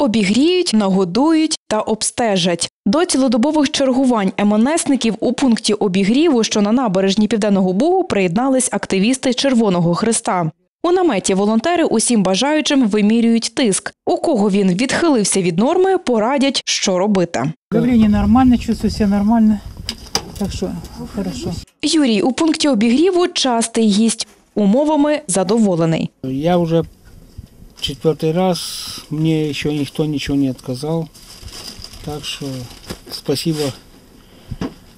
Обігріють, нагодують та обстежать. До цілодобових чергувань МНСників у пункті обігріву, що на набережні Південного Бугу, приєднались активісти Червоного Христа. У наметі волонтери усім бажаючим вимірюють тиск. У кого він відхилився від норми, порадять, що робити. Давление нормально, чувствую себя нормально. Так что хорошо. Юрій у пункті обігріву частий гість. Умовами задоволений. Я уже четвертый раз, мне еще никто ничего не отказал. Так что спасибо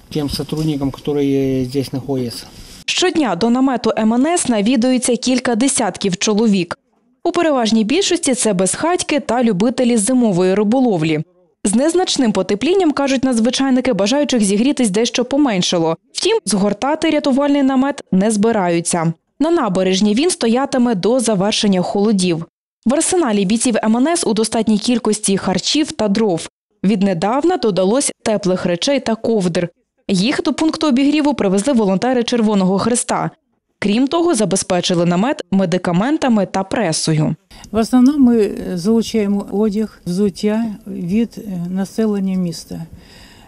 тем сотрудникам, которые здесь находятся. Щодня до намету МНС навідується кілька десятків чоловік. У переважній більшості це безхатьки та любителі зимової риболовлі. З незначним потеплінням, кажуть надзвичайники, бажаючих зігрітись дещо поменшало. Втім, згортати рятувальний намет не збираються. На набережні він стоятиме до завершення холодів. В арсеналі бійців МНС у достатній кількості харчів та дров. Віднедавна додалось теплих речей та ковдр. Їх до пункту обігріву привезли волонтери Червоного Христа. Крім того, забезпечили намет медикаментами та пресою. В основном мы э, залучаем одяг, взуття, вид э, населения места.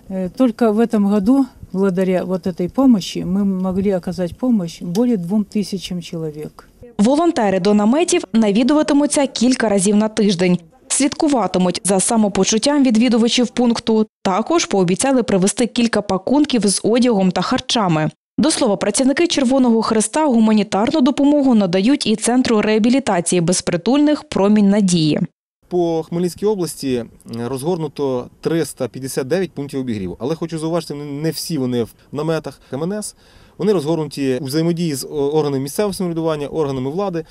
Э, Только в этом году, благодаря вот этой помощи, мы могли оказать помощь более двум тысячам человек. Волонтери до наметів навідуватимуться кілька разів на тиждень. Слідкуватимуть за самопочуттям відвідувачів пункту. Також пообіцяли привезти кілька пакунків з одягом та харчами. До слова, працівники Червоного Христа гуманітарну допомогу надають і центру реабілітації безпритульних промінь надії. По Хмельницькій області е, розгорнуто 359 пунктів обігріву. Але хочу зауважити, не всі вони в наметах КМНС. Вони розгорнуті у взаємодії з органами місцевого самоврядування, органами влади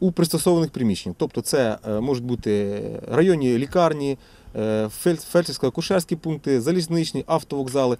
у пристосованих приміщеннях. Тобто, це е, можуть бути районні лікарні, е, фельдшерсько-акушерські пункти, залізничні, автовокзали.